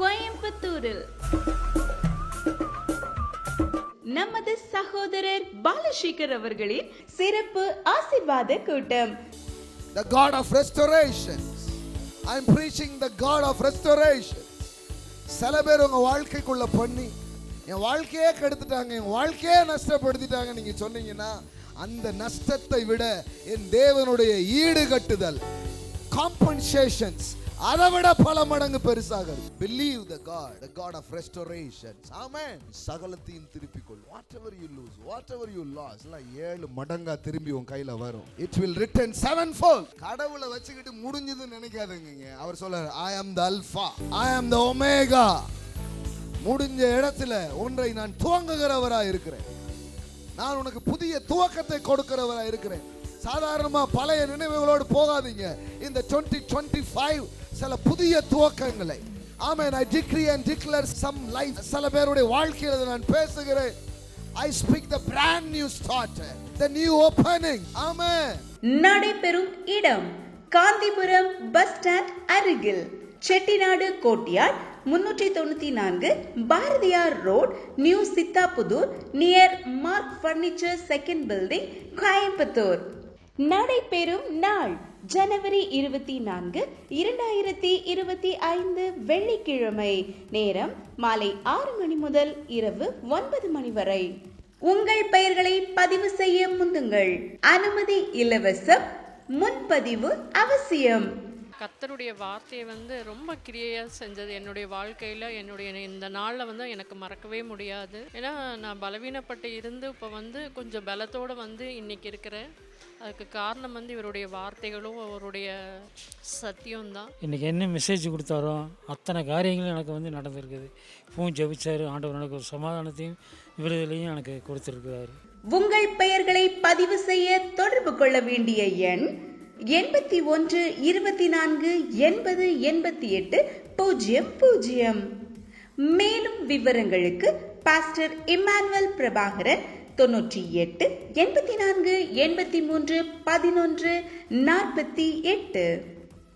கோயம்புத்தூரில் நமது சகோதரர் பாலசேகர் அவர்களின் சிறப்பு ஆசிர்வாத கூட்டம் the God of restoration. I'm preaching the God of restoration. சில பேர் உங்க வாழ்க்கைக்குள்ள பண்ணி என் வாழ்க்கையே கெடுத்துட்டாங்க என் வாழ்க்கையே நஷ்டப்படுத்திட்டாங்க நீங்க சொன்னீங்கன்னா அந்த நஷ்டத்தை விட என் தேவனுடைய ஈடு கட்டுதல் காம்பன்சேஷன்ஸ் அதை விட பல மடங்கு பெருசாக believe the God the God of restoration amen சகலத்தையும் திருப்பி கொள் whatever you lose whatever you loss எல்லாம் ஏழு மடங்கா திரும்பி உன் கையில வரும். It will return seven fold கடவுளை வச்சுக்கிட்டு முடிஞ்சதுன்னு நினைக்காதுங்க அவர் சொல்றாரு ஐ ஆம் த அல்ஃபா ஐ ஆம் த ஒமேகா முடிஞ்ச இடத்துல ஒன்றை நான் துவங்குகிறவராக இருக்கிறேன். நான் உனக்கு புதிய துவக்கத்தை கொடுக்கிறவராக இருக்கிறேன். சாதாரணமாக பழைய நினைவுகளோடு போகாதீங்க. இந்த 2025 சில புதிய துவக்கங்களை. Amen I decree and declare some life சில பேருடைய வாழ்க்கையில் நான் பேசுகிறேன். I speak the brand new start the new opening ஆமே நடைபெறும் இடம் காந்திபுரம் பஸ் ஸ்டாண்ட் அருகில் செட்டிநாடு கோட்டியார் முன்னூற்றி தொண்ணூற்றி நான்கு Bharathiar road new Siddhapudur near mark furniture second building Coimbatore. நடைபெறும் நாள் ஜனவரி இருபத்தி நான்கு இரண்டாயிரத்தி இருபத்தி ஐந்து வெள்ளிக்கிழமை. நேரம் மாலை ஆறு மணி முதல் இரவு ஒன்பது மணி வரை. உங்கள் பெயர்களை பதிவு செய்ய முந்துங்கள். அனுமதி இலவசம் முன்பதிவு அவசியம். கர்த்தருடைய வார்த்தையை வந்து ரொம்ப கிரியையாக செஞ்சது. என்னுடைய வாழ்க்கையில் என்னுடைய இந்த நாளில் வந்து எனக்கு மறக்கவே முடியாது. ஏன்னா நான் பலவீனப்பட்டு இருந்து இப்போ வந்து கொஞ்சம் பலத்தோடு வந்து இன்னைக்கு இருக்கிறேன். அதுக்கு காரணம் வந்து இவருடைய வார்த்தைகளும் அவருடைய சத்தியம்தான். இன்றைக்கி என்ன மெசேஜ் கொடுத்தாரோ அத்தனை காரியங்களும் எனக்கு வந்து நடந்திருக்குது. இப்பவும் ஜெபிச்சார் ஆண்டவர் எனக்கு ஒரு சமாதானத்தையும் விடுதலையும் எனக்கு கொடுத்துருக்கிறாரு. உங்கள் பெயர்களை பதிவு செய்ய தொடர்பு கொள்ள வேண்டிய எண் எண்பத்தி ஒன்று இருபத்தி நான்கு எண்பது எண்பத்தி எட்டு பூஜ்ஜியம் பூஜ்ஜியம். மேலும் விவரங்களுக்கு பாஸ்டர் இம்மானுவல் பிரபாகரன் தொன்னூற்றி எட்டு எண்பத்தி நான்கு எண்பத்தி மூன்று பதினொன்று நாற்பத்தி எட்டு.